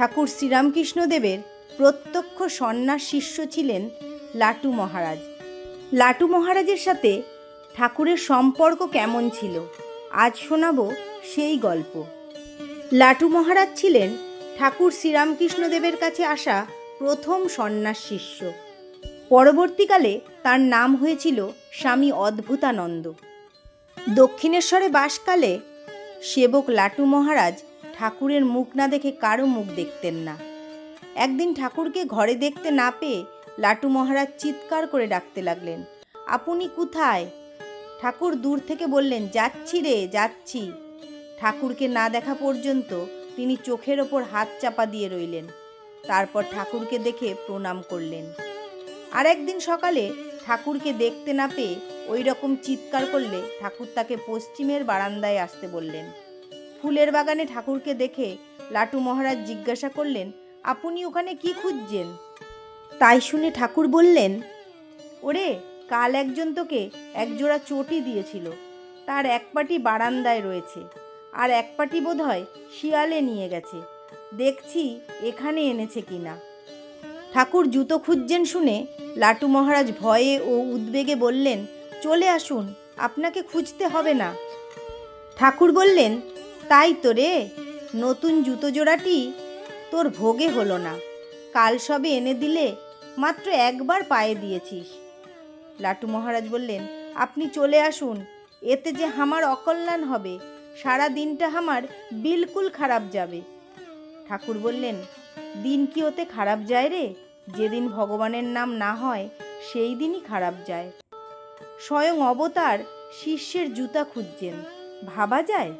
ঠাকুর শ্রীরামকৃষ্ণদেবের প্রত্যক্ষ সন্ন্যাস শিষ্য ছিলেন লাটু মহারাজ। লাটু মহারাজের সাথে ঠাকুরের সম্পর্ক কেমন ছিল? আজ শোনাব সেই গল্প। লাটু মহারাজ ছিলেন ঠাকুর শ্রীরামকৃষ্ণদেবের কাছে আসা প্রথম সন্ন্যাস শিষ্য। পরবর্তীকালে তার নাম হয়েছিল স্বামী অদ্ভুতানন্দ। দক্ষিণেশ্বরে বাসকালে সেবক লাটু মহারাজ ঠাকুরের মুখ না দেখে কারও মুখ দেখতেন না। একদিন ঠাকুরকে ঘরে দেখতে না পেয়ে লাটু মহারাজ চিৎকার করে ডাকতে লাগলেন, আপনি কোথায়? ঠাকুর দূর থেকে বললেন, যাচ্ছি রে, যাচ্ছি। ঠাকুরকে না দেখা পর্যন্ত তিনি চোখের ওপর হাত চাপা দিয়ে রইলেন। তারপর ঠাকুরকে দেখে প্রণাম করলেন। আর একদিন সকালে ঠাকুরকে দেখতে না পেয়ে ওই রকম চিৎকার করলে ঠাকুর তাকে পশ্চিমের বারান্দায় আসতে বললেন। ফুলের বাগানে ঠাকুরকে দেখে লাটু মহারাজ জিজ্ঞাসা করলেন, আপনি ওখানে কি খুঁজছেন? তাই শুনে ঠাকুর বললেন, ওরে, কাল একজন তোকে একজোড়া চটি দিয়েছিল। তার এক পাটি বারান্দায় রয়েছে, আর এক পাটি বোধ হয় শিয়ালে নিয়ে গেছে। দেখছি এখানে এনেছে কি না? ঠাকুর জুতো খুঁজছেন শুনে লাটু মহারাজ ভয়ে ও উদ্বেগে বললেন, চলে আসুন, আপনাকে খুঁজতে হবে না। ঠাকুর বললেন তাই তো রে। নতুন জুতো জোড়াটি তোর ভোগে হলো না। কাল সবে এনে দিলে মাত্র একবার পায়ে দিয়েছিস। লাটু মহারাজ বললেন, আপনি চলে আসুন। এতে যে আমার অকল্যাণ হবে, সারা দিনটা আমার বিলকুল খারাপ যাবে। ঠাকুর বললেন, দিন কি ওতে খারাপ যায় রে? যেদিন ভগবানের নাম না হয়, সেই দিনই খারাপ যায়। স্বয়ং অবতার শিষ্যের জুতা খুঁজছেন। ভাবা যায়?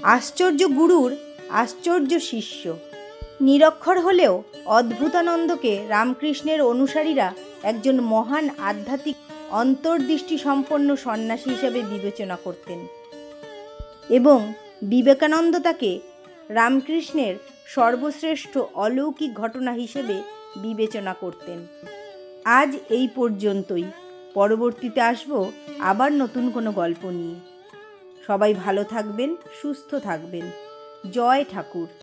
আশ্চর্য গুরুর আশ্চর্য শিষ্য। নিরক্ষর হলেও অদ্ভুতানন্দকে রামকৃষ্ণের অনুসারীরা একজন মহান আধ্যাত্মিক অন্তর্দৃষ্টি সম্পন্ন সন্ন্যাসী হিসেবে বিবেচনা করতেন এবং বিবেকানন্দ তাকে রামকৃষ্ণের সর্বশ্রেষ্ঠ অলৌকিক ঘটনা হিসেবে বিবেচনা করতেন। আজ এই পর্যন্তই। পরবর্তীতে আসব আবার নতুন কোনো গল্প নিয়ে। সবাই ভালো থাকবেন সুস্থ থাকবেন। জয় ঠাকুর।